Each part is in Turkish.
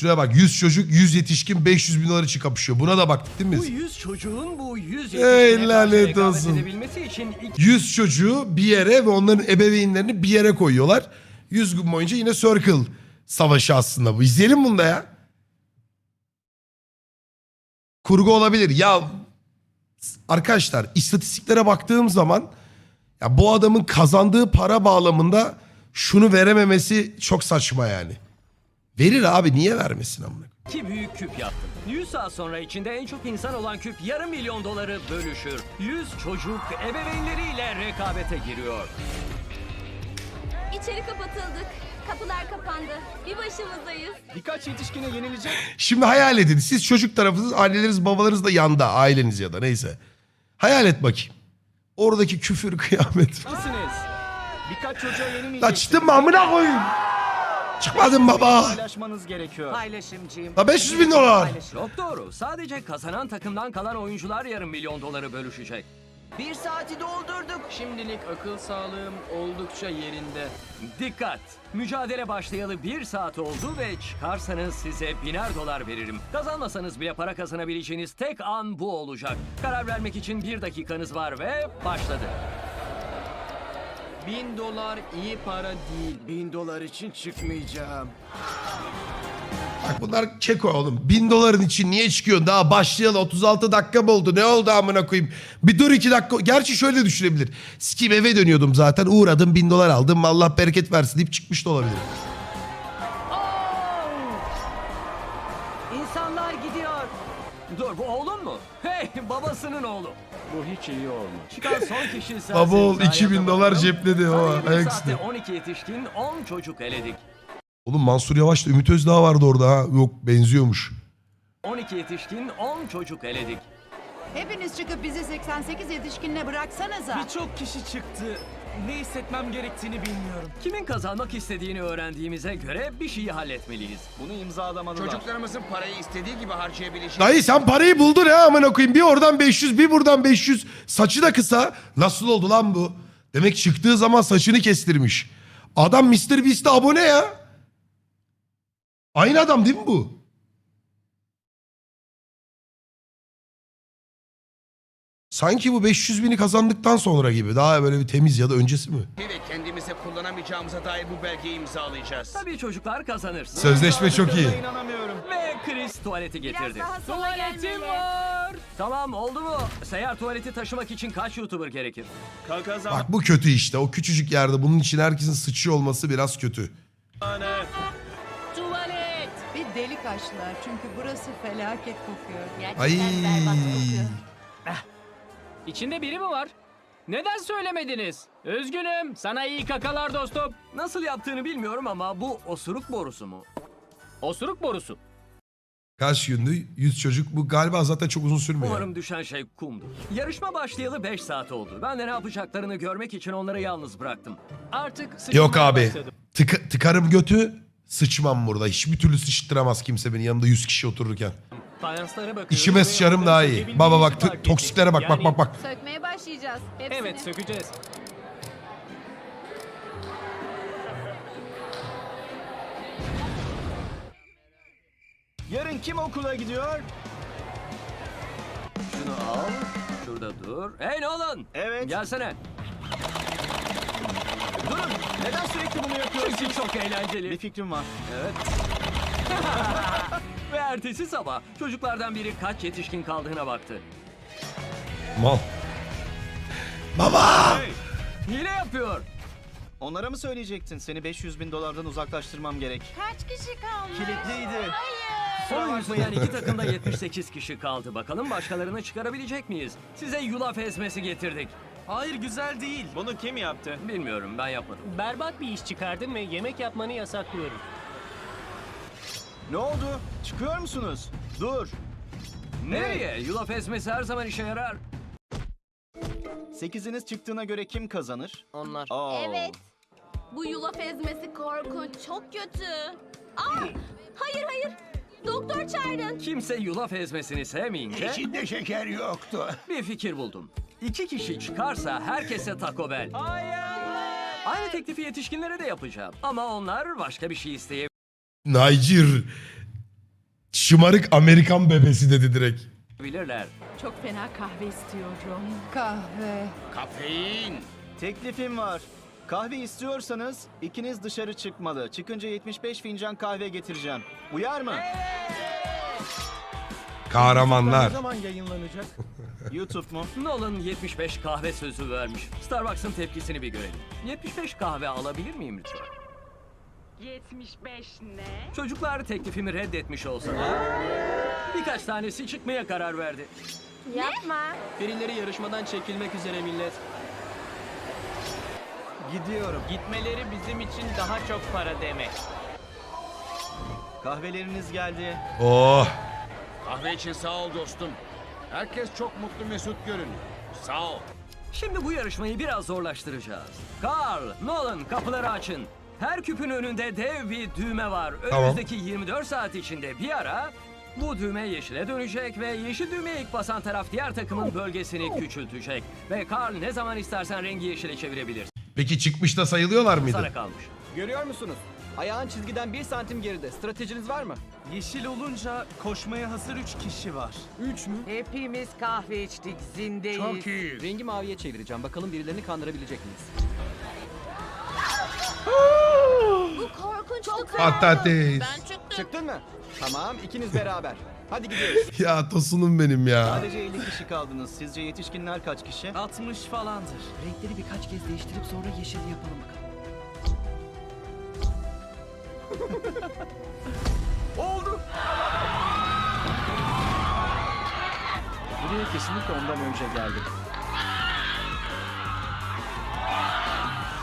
Şuraya bak 100 çocuk 100 yetişkin 500 bin dolar için kapışıyor. Buna da baktık değil mi Bu biz? 100 çocuğun bu 100 Ey yetişkine lanet karşı rekabet olsun. edebilmesi için ilk 100 çocuğu bir yere ve onların ebeveynlerini bir yere koyuyorlar. 100 gün boyunca yine Circle savaşı aslında bu. İzleyelim bunu da ya. Kurgu olabilir. Ya arkadaşlar istatistiklere baktığım zaman ya bu adamın kazandığı para bağlamında şunu verememesi çok saçma yani. Verir abi niye vermesin amına? iki büyük küp yaptım. 100 saat sonra içinde en çok insan olan küp yarım milyon doları bölüşür. 100 çocuk ebeveynleriyle rekabete giriyor. İçeri kapatıldık. Kapılar kapandı. Bir başımızdayız. Birkaç yetişkine yenilecek Şimdi hayal edin. Siz çocuk tarafınız, anneleriniz, babalarınız da yanda. Aileniz ya da neyse. Hayal et bakayım. Oradaki küfür, kıyamet. misiniz? Birkaç çocuğa La yenilmeyecek. çıktın mı amına koyayım? Çıkmadın baba. Paylaşmanız gerekiyor. Paylaşımcıyım. La 500 bin dolar. Çok doğru. Sadece kazanan takımdan kalan oyuncular yarım milyon doları bölüşecek. Bir saati doldurduk. Şimdilik akıl sağlığım oldukça yerinde. Dikkat! Mücadele başlayalı bir saat oldu ve çıkarsanız size biner dolar veririm. Kazanmasanız bile para kazanabileceğiniz tek an bu olacak. Karar vermek için bir dakikanız var ve başladı. Bin dolar iyi para değil. Bin dolar için çıkmayacağım. Bak bunlar keko oğlum. Bin doların için niye çıkıyorsun? Daha başlayalı 36 dakika mı oldu? Ne oldu amına koyayım? Bir dur iki dakika. Gerçi şöyle düşünebilir. Sikim eve dönüyordum zaten. Uğradım bin dolar aldım. Allah bereket versin deyip çıkmış da olabilir. İnsanlar gidiyor. Dur bu oğlun mu? Hey babasının oğlu. Bu hiç iyi olmuş. Çıkan son kişi sensin. Sahaya 2000 dolar cepledi o ayak saatte üstüne. 12 yetişkin 10 çocuk eledik. Oğlum Mansur Yavaş'la Ümit Özdağ vardı orada ha. Yok benziyormuş. 12 yetişkin 10 çocuk eledik. Hepiniz çıkıp bizi 88 yetişkinle bıraksanıza. Birçok kişi çıktı. Ne hissetmem gerektiğini bilmiyorum. Kimin kazanmak istediğini öğrendiğimize göre bir şeyi halletmeliyiz. Bunu imzalamalılar. Çocuklarımızın parayı istediği gibi harcayabileceği Dayı sen parayı buldun ha amına koyayım. Bir oradan 500 bir buradan 500. Saçı da kısa. Nasıl oldu lan bu? Demek çıktığı zaman saçını kestirmiş. Adam Mr. Beast'e abone ya. Aynı adam değil mi bu? Sanki bu 500 bini kazandıktan sonra gibi. Daha böyle bir temiz ya da öncesi mi? ve kendimize kullanamayacağımıza dair bu belgeyi imzalayacağız. Tabii çocuklar kazanır. Sözleşme çok iyi. İnanamıyorum. Ve Chris tuvaleti Biraz getirdi. daha sola gelmeli. Tamam oldu mu? Seyyar tuvaleti taşımak için kaç YouTuber gerekir? Zaman. Bak bu kötü işte. O küçücük yerde bunun için herkesin sıçıyor olması biraz kötü. Tuvalet. Bir delik açtılar çünkü burası felaket kokuyor. Gerçekten Ay. berbat kokuyor. İçinde biri mi var? Neden söylemediniz? Üzgünüm. Sana iyi kakalar dostum. Nasıl yaptığını bilmiyorum ama bu osuruk borusu mu? Osuruk borusu. Kaç gündü? 100 çocuk. Bu galiba zaten çok uzun sürmüyor. Umarım düşen şey kumdu. Yarışma başlayalı 5 saat oldu. Ben de ne yapacaklarını görmek için onları yalnız bıraktım. Artık Yok abi. başladım. Tıka- tıkarım götü sıçmam burada. Hiçbir türlü sıçtıramaz kimse beni yanımda 100 kişi otururken. Fayanslara bakıyorum. Ve sıçarım daha iyi. Baba bak t- toksiklere bak bak bak bak. Sökmeye başlayacağız. Hepsini. Evet sökeceğiz. Yarın kim okula gidiyor? Şunu al. Şurada dur. Hey Nolan! Evet. Gelsene. Durun. Neden sürekli bunu yapıyorsun? Çünkü çok Bir eğlenceli. fikrim var. Evet. Ve ertesi sabah çocuklardan biri kaç yetişkin kaldığına baktı. Mal. Baba! Hile yapıyor. Onlara mı söyleyecektin? Seni 500 bin dolardan uzaklaştırmam gerek. Kaç kişi kalmış? Kilitliydi. Son yüzünden iki takımda 78 kişi kaldı. Bakalım başkalarını çıkarabilecek miyiz? Size yulaf ezmesi getirdik. Hayır güzel değil. Bunu kim yaptı? Bilmiyorum ben yapmadım. Berbat bir iş çıkardım ve yemek yapmanı yasaklıyorum. Ne oldu? Çıkıyor musunuz? Dur. Nereye? Yulaf ezmesi her zaman işe yarar. Sekiziniz çıktığına göre kim kazanır? Onlar. Oo. Evet. Bu yulaf ezmesi korkunç. Çok kötü. Aa, hayır hayır. Doktor çağırın. Kimse yulaf ezmesini sevmeyince İçinde şeker yoktu. bir fikir buldum. İki kişi çıkarsa herkese Taco Bell. Aynı teklifi yetişkinlere de yapacağım. Ama onlar başka bir şey isteyebilir. Niger. Şımarık Amerikan bebesi dedi direkt. bilirler. Çok fena kahve istiyorum. Kahve. Kafein. Teklifim var. Kahve istiyorsanız ikiniz dışarı çıkmalı. Çıkınca 75 fincan kahve getireceğim. Uyar mı? Kahramanlar. YouTube mu? Nolan 75 kahve sözü vermiş. Starbucks'ın tepkisini bir görelim. 75 kahve alabilir miyim lütfen? 75 ne? Çocuklar teklifimi reddetmiş olsa da birkaç tanesi çıkmaya karar verdi. Yapma. Birileri yarışmadan çekilmek üzere millet. Gidiyorum. Gitmeleri bizim için daha çok para demek. Kahveleriniz geldi. Oh. Kahve için sağ ol dostum. Herkes çok mutlu mesut görünüyor. Sağ ol. Şimdi bu yarışmayı biraz zorlaştıracağız. Carl, Nolan kapıları açın. Her küpün önünde dev bir düğme var. Tamam. Önümüzdeki 24 saat içinde bir ara bu düğme yeşile dönecek ve yeşil düğmeye ilk basan taraf diğer takımın bölgesini küçültecek. Ve Carl ne zaman istersen rengi yeşile çevirebilirsin. Peki çıkmışta sayılıyorlar mıydı? Sana kalmış. Görüyor musunuz? Ayağın çizgiden bir santim geride. Stratejiniz var mı? Yeşil olunca koşmaya hazır 3 kişi var. Üç mü? Hepimiz kahve içtik zindeyiz. Çok iyi. Rengi maviye çevireceğim. Bakalım birilerini kandırabilecek miyiz? Bu korkunçtu. Patates. Ben çıktım. Çıktın mı? Tamam ikiniz beraber. Hadi gidiyoruz. Ya tosunum benim ya. Sadece 50 kişi kaldınız. Sizce yetişkinler kaç kişi? 60 falandır. Renkleri birkaç kez değiştirip sonra yeşil yapalım bakalım. Buraya kesinlikle ondan önce geldim.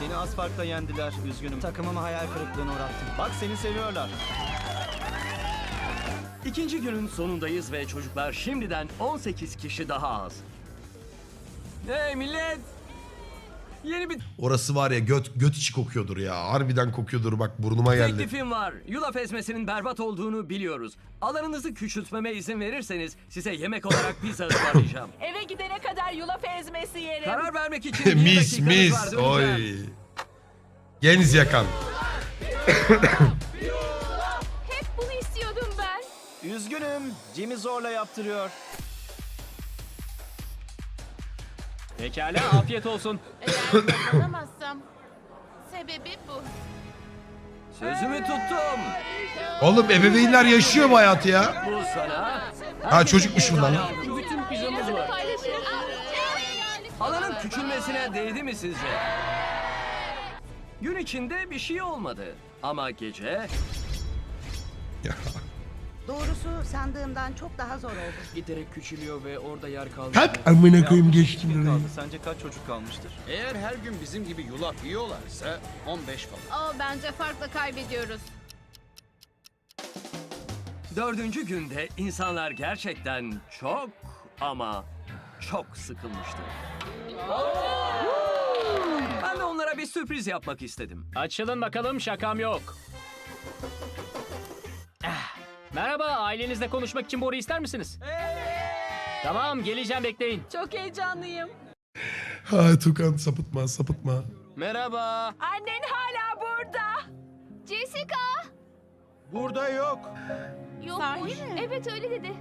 Seni az farkla yendiler. Üzgünüm. Takımımı hayal kırıklığına uğrattım. Bak seni seviyorlar. İkinci günün sonundayız ve çocuklar şimdiden 18 kişi daha az. Hey millet! Yeni bir Orası var ya göt göt içi kokuyordur ya. Harbiden kokuyordur bak burnuma geldi. teklifim var. Yulaf ezmesinin berbat olduğunu biliyoruz. Alanınızı küçültmeme izin verirseniz size yemek olarak pizza ısmarlayacağım. Eve gidene kadar yulaf ezmesi yerim. Karar vermek için bir mis dakikanız mis. var, döneceğim. Oy. Genz yakan. Hep bunu istiyordum ben. Üzgünüm. Jimmy zorla yaptırıyor. Pekala afiyet olsun. Eğer kazanamazsam sebebi bu. Sözümü tuttum. Oğlum ebeveynler yaşıyor mu hayatı ya? Bu sana. Ha çocukmuş bunlar lan. Bütün pizzamız var. Paylaşırım. Alanın küçülmesine değdi mi sizce? Gün içinde bir şey olmadı. Ama gece Doğrusu sandığımdan çok daha zor oldu. Giderek küçülüyor ve orada yer kaldı. Kalk amına koyayım geçtim kaldı. Sence kaç çocuk kalmıştır? Eğer her gün bizim gibi yulaf yiyorlarsa 15 falan. O bence farkla kaybediyoruz. dördüncü günde insanlar gerçekten çok ama çok sıkılmıştı. Ben de onlara bir sürpriz yapmak istedim. Açılın bakalım şakam yok. Merhaba ailenizle konuşmak için boru ister misiniz? Tamam geleceğim bekleyin. Çok heyecanlıyım. Ha Tukan sapıtma sapıtma. Merhaba. Annen hala burada. Jessica! Burada yok. Yok bu- Evet öyle dedi.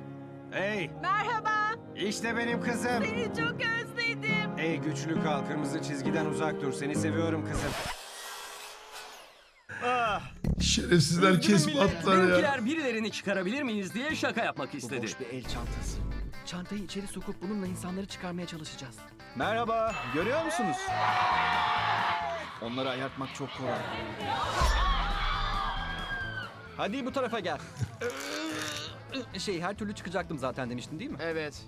Hey, Merhaba. işte benim kızım. Seni çok özledim. Ey güçlü kal, kırmızı çizgiden uzak dur. Seni seviyorum kızım. Şerefsizler kesme atlar ya. Benimkiler birilerini çıkarabilir miyiz diye şaka yapmak Bu istedi. boş bir el çantası. Çantayı içeri sokup bununla insanları çıkarmaya çalışacağız. Merhaba. Görüyor musunuz? Onları ayartmak çok kolay. Hadi bu tarafa gel. şey her türlü çıkacaktım zaten demiştin değil mi? Evet.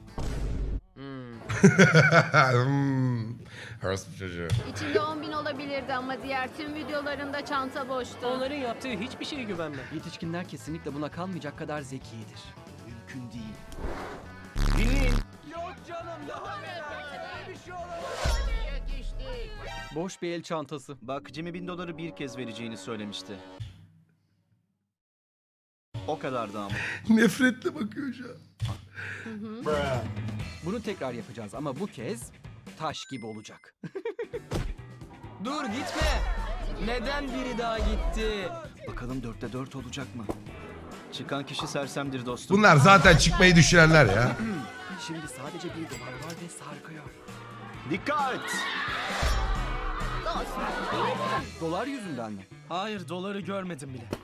hmm. Hırsız çocuğu. İçinde 10 bin olabilirdi ama diğer tüm videolarında çanta boştu. Onların yaptığı hiçbir şeye güvenme. Yetişkinler kesinlikle buna kalmayacak kadar zekidir. Mümkün değil. Boş bir el çantası. Bak Jimmy bin doları bir kez vereceğini söylemişti. O kadardı ama. Nefretle bakıyor şu an. Bunu tekrar yapacağız ama bu kez taş gibi olacak. Dur gitme. Neden biri daha gitti? Bakalım dörtte dört olacak mı? Çıkan kişi sersemdir dostum. Bunlar zaten çıkmayı düşünenler ya. Şimdi sadece bir dolar var ve sarkıyor. Dikkat! Dolar yüzünden mi? Hayır doları görmedim bile.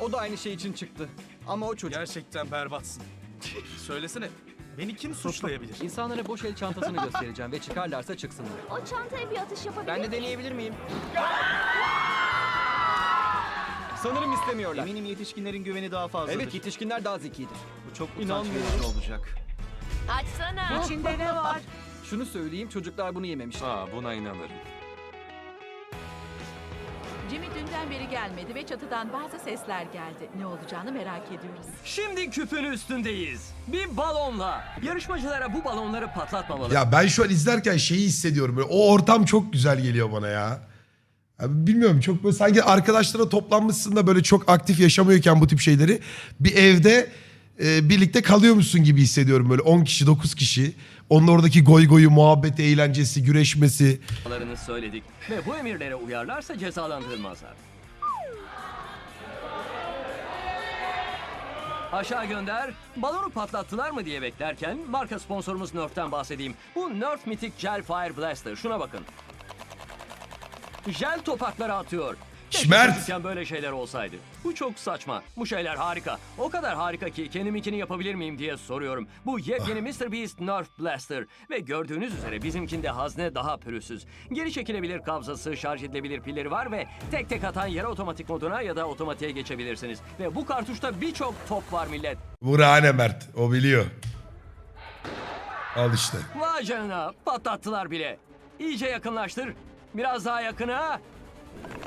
O da aynı şey için çıktı. Ama o çocuk. Gerçekten berbatsın. Söylesene. Beni kim suçlayabilir? İnsanlara boş el çantasını göstereceğim ve çıkarlarsa çıksınlar. O çantaya bir atış yapabilir Ben de deneyebilir miyim? Sanırım istemiyorlar. Eminim yetişkinlerin güveni daha fazladır. Evet yetişkinler daha zekidir. Bu çok utanç verici olacak. Açsana. İçinde ne var? Şunu söyleyeyim çocuklar bunu yememişler. Aa buna inanırım. Jimmy dünden beri gelmedi ve çatıdan bazı sesler geldi. Ne olacağını merak ediyoruz. Şimdi küpün üstündeyiz. Bir balonla. Yarışmacılara bu balonları patlatmamalı. Ya ben şu an izlerken şeyi hissediyorum. Böyle, o ortam çok güzel geliyor bana ya. Abi bilmiyorum çok böyle sanki arkadaşlara toplanmışsın da böyle çok aktif yaşamıyorken bu tip şeyleri bir evde e, birlikte kalıyormuşsun gibi hissediyorum böyle 10 kişi 9 kişi. Onun oradaki goy goyu, muhabbeti, eğlencesi, güreşmesi. Söyledik ve bu emirlere uyarlarsa cezalandırılmazlar. Aşağı gönder. Balonu patlattılar mı diye beklerken marka sponsorumuz Nerf'ten bahsedeyim. Bu Nerf Mythic Gel Fire Blaster. Şuna bakın. Jel topakları atıyor. Keşke Şmert. çocukken böyle şeyler olsaydı. Bu çok saçma. Bu şeyler harika. O kadar harika ki kendiminkini yapabilir miyim diye soruyorum. Bu yepyeni Mr. Beast Nerf Blaster. Ve gördüğünüz üzere bizimkinde hazne daha pürüzsüz. Geri çekilebilir kabzası, şarj edilebilir pilleri var ve tek tek atan yere otomatik moduna ya da otomatiğe geçebilirsiniz. Ve bu kartuşta birçok top var millet. Burhane Mert o biliyor. Al işte. Vay canına patlattılar bile. İyice yakınlaştır. Biraz daha yakına.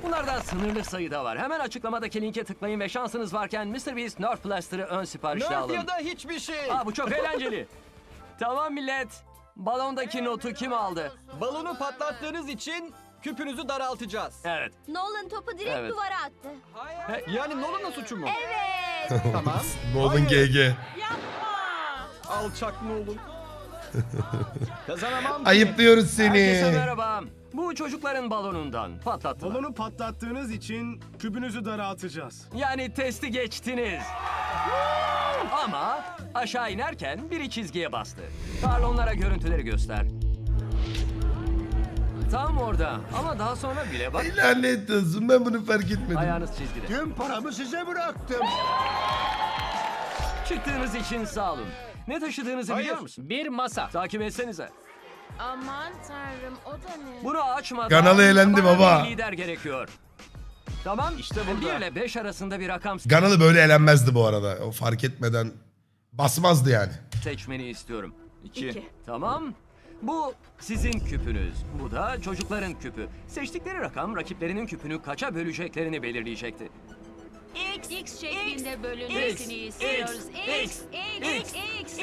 Bunlardan sınırlı sayıda var. Hemen açıklamadaki linke tıklayın ve şansınız varken Mr. Beast Nerf Blaster'ı ön siparişte Nerf alın. ya da hiçbir şey. Aa, bu çok eğlenceli. tamam millet. Balondaki notu kim aldı? Balonu patlattığınız için küpünüzü daraltacağız. Evet. Nolan topu direkt Evet. duvara attı. He, yani Nolan'ın suçu mu? Evet. Tamam. Nolan GG. Alçak Nolan. Kazanamam. Ayıplıyoruz Herkese seni. merhaba. Bu çocukların balonundan patlattılar. Balonu patlattığınız için kübünüzü daraltacağız. Yani testi geçtiniz. Ama aşağı inerken biri çizgiye bastı. Karl onlara görüntüleri göster. Tam orada ama daha sonra bile bak Lanet olsun ben bunu fark etmedim. ayağınız çizgide. Tüm paramı size bıraktım. Çıktığınız için sağ olun. Ne taşıdığınızı biliyor musun? Bir masa. Takip etsenize. Aman tanrım o da ne? Bunu açmadan Ganalı elendi bana baba. bir lider gerekiyor. Tamam. İşte burada. 1 ile 5 arasında bir rakam Ganalı böyle elenmezdi bu arada. O fark etmeden basmazdı yani. seçmeni istiyorum. İki. Tamam. Bu sizin küpünüz. Bu da çocukların küpü. Seçtikleri rakam rakiplerinin küpünü kaça böleceklerini belirleyecekti. X, X şeklinde X, bölünmesini X, istiyoruz. X, X, X, X, X,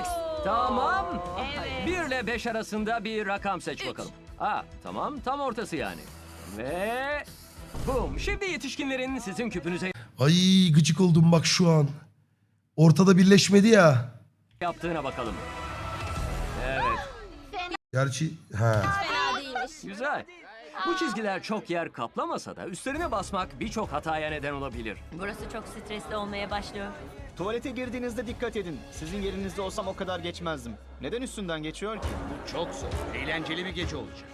X. Tamam. Evet. 1 ile 5 arasında bir rakam seç bakalım. Aa, tamam tam ortası yani. Ve Boom. Şimdi yetişkinlerin sizin küpünüze Ay gıcık oldum bak şu an. Ortada birleşmedi ya. yaptığına bakalım. Evet. Gerçi ha. Fena değilmiş. Güzel. Bu çizgiler çok yer kaplamasa da üstlerine basmak birçok hataya neden olabilir. Burası çok stresli olmaya başlıyor. Tuvalete girdiğinizde dikkat edin. Sizin yerinizde olsam o kadar geçmezdim. Neden üstünden geçiyor ki? Bu çok zor. Eğlenceli bir gece olacak.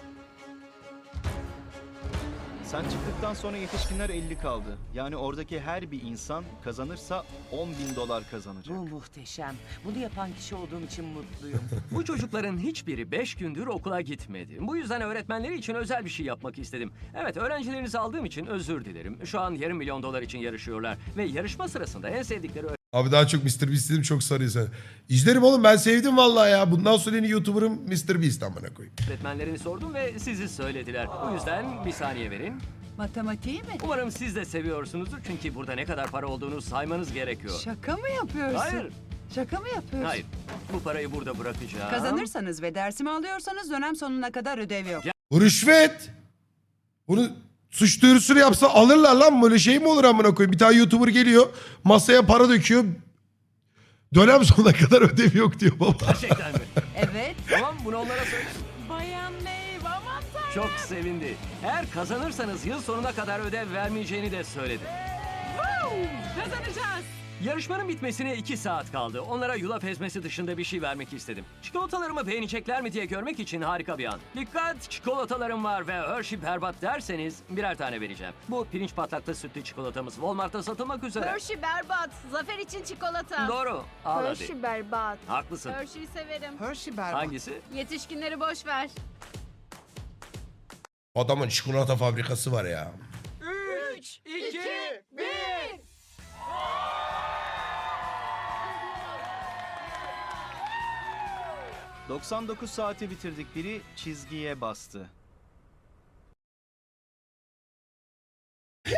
Sen çıktıktan sonra yetişkinler 50 kaldı. Yani oradaki her bir insan kazanırsa 10 bin dolar kazanacak. Bu muhteşem. Bunu yapan kişi olduğum için mutluyum. Bu çocukların hiçbiri 5 gündür okula gitmedi. Bu yüzden öğretmenleri için özel bir şey yapmak istedim. Evet öğrencilerinizi aldığım için özür dilerim. Şu an yarım milyon dolar için yarışıyorlar. Ve yarışma sırasında en sevdikleri Abi daha çok Mr. Beast dedim çok sarıyor sen. İzlerim oğlum ben sevdim vallahi ya. Bundan sonra yeni YouTuber'ım Mr. Beast amına koyayım. öğretmenlerini sordum ve sizi söylediler. O yüzden bir saniye verin. Matematiği mi? Umarım siz de seviyorsunuzdur çünkü burada ne kadar para olduğunu saymanız gerekiyor. Şaka mı yapıyorsun? Hayır, Şaka mı yapıyorsun? hayır. Bu parayı burada bırakacağım. Kazanırsanız ve dersimi alıyorsanız dönem sonuna kadar ödev yok. Bu rüşvet. Bunu suç duyurusunu yapsa alırlar lan böyle şey mi olur amına koyayım. Bir tane YouTuber geliyor masaya para döküyor. Dönem sonuna kadar ödev yok diyor baba. Gerçekten mi? Evet. tamam bunu onlara söyle. Bayan Maeve aman tanrım. çok sevindi. Eğer kazanırsanız yıl sonuna kadar ödev vermeyeceğini de söyledi. Kazanacağız. Yarışmanın bitmesine 2 saat kaldı. Onlara yulaf ezmesi dışında bir şey vermek istedim. Çikolatalarımı beğenecekler mi diye görmek için harika bir an. Dikkat çikolatalarım var ve Hershey berbat derseniz birer tane vereceğim. Bu pirinç patlaklı sütlü çikolatamız Walmart'ta satılmak üzere. Hershey berbat. Zafer için çikolata. Doğru. Al hadi. Hershey berbat. Haklısın. Hershey'i severim. Hershey berbat. Hangisi? Yetişkinleri boş ver. Adamın çikolata fabrikası var ya. 3, 2, 99 saati bitirdik. Biri çizgiye bastı.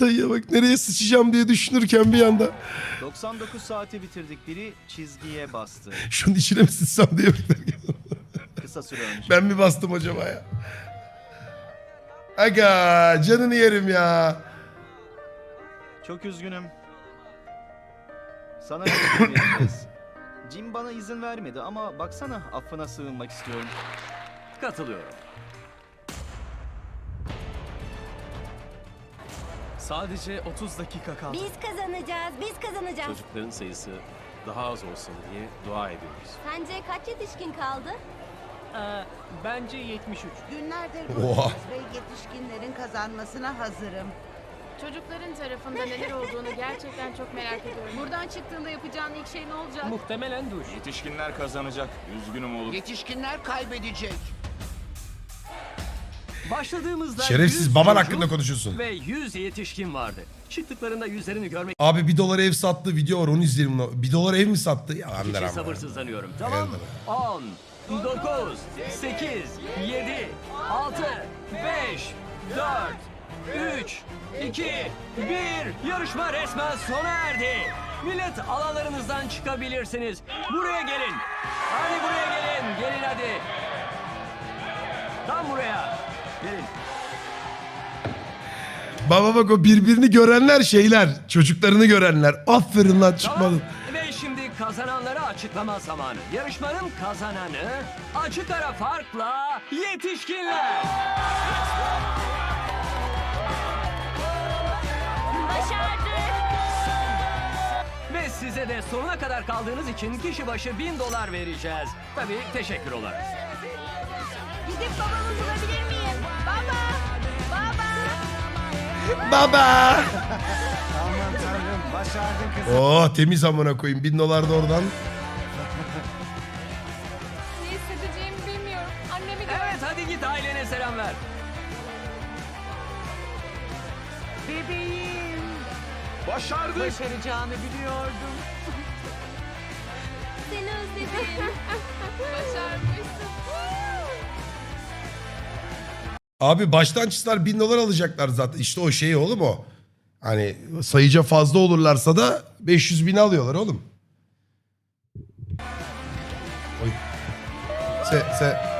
Dayıya bak nereye sıçacağım diye düşünürken bir anda 99 saati bitirdik. Biri çizgiye bastı. şunun içine mi sıçsam diye beklerken. Kısa süre önce. Ben mi bastım acaba ya? Aga canını yerim ya. Çok üzgünüm. Sana bir vereceğiz. Jim bana izin vermedi ama baksana affına sığınmak istiyorum. Katılıyorum. Sadece 30 dakika kaldı. Biz kazanacağız. Biz kazanacağız. Çocukların sayısı daha az olsun diye dua ediyoruz. Sence kaç yetişkin kaldı? bence 73. Günlerdir Oha. buradayız ve yetişkinlerin kazanmasına hazırım. Çocukların tarafında neler olduğunu gerçekten çok merak ediyorum. Buradan çıktığında yapacağın ilk şey ne olacak? Muhtemelen duş. Yetişkinler kazanacak. Üzgünüm oğlum. Yetişkinler kaybedecek. Başladığımızda Şerefsiz 100 baban çocuk hakkında konuşuyorsun. Ve 100 yetişkin vardı. Çıktıklarında yüzlerini görmek Abi bir dolar ev sattı video var onu izleyelim. onu. Bir dolar ev mi sattı? Ya anlar için ama. sabırsızlanıyorum. Tamam. 10, 9, 8, 7, 6, 5, 4, 3, 2, 1. Yarışma resmen sona erdi. Millet alanlarınızdan çıkabilirsiniz. Buraya gelin. Hadi buraya gelin. Gelin hadi. Tam buraya. Gelin. Baba bak o birbirini görenler şeyler. Çocuklarını görenler. Aferin lan Tamam. çıkmadın. Ve şimdi kazananları açıklama zamanı. Yarışmanın kazananı açık ara farkla yetişkinler. Başardık. Ve size de sonuna kadar kaldığınız için kişi başı bin dolar vereceğiz. Tabii teşekkür olarak. Gidip babamı bulabilir miyim? Baba! Baba! Baba. Aman tanrım başardın kızım. Oh temiz amına koyayım. Bin dolar da oradan. Ne hissedeceğimi bilmiyorum. Annemi Evet hadi git ailene selam ver. Bebeğim. Başardık. Başaracağını biliyordum. Seni özledim. Başarmışsın. Abi baştan çıksalar bin dolar alacaklar zaten. İşte o şey oğlum o. Hani sayıca fazla olurlarsa da 500 bin alıyorlar oğlum. Oy. Se, se.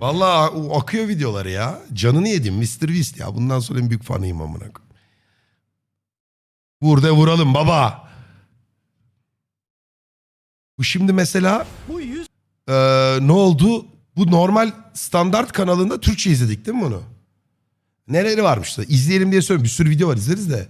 Vallahi o akıyor videoları ya. Canını yedim Mr. Beast ya. Bundan sonra en büyük fanıyım amına koyayım. Vur de vuralım baba. Bu şimdi mesela Bu 100 Ee, ne oldu? Bu normal standart kanalında Türkçe izledik değil mi bunu? Neleri varmış da? İzleyelim diye söylüyorum. Bir sürü video var izleriz de.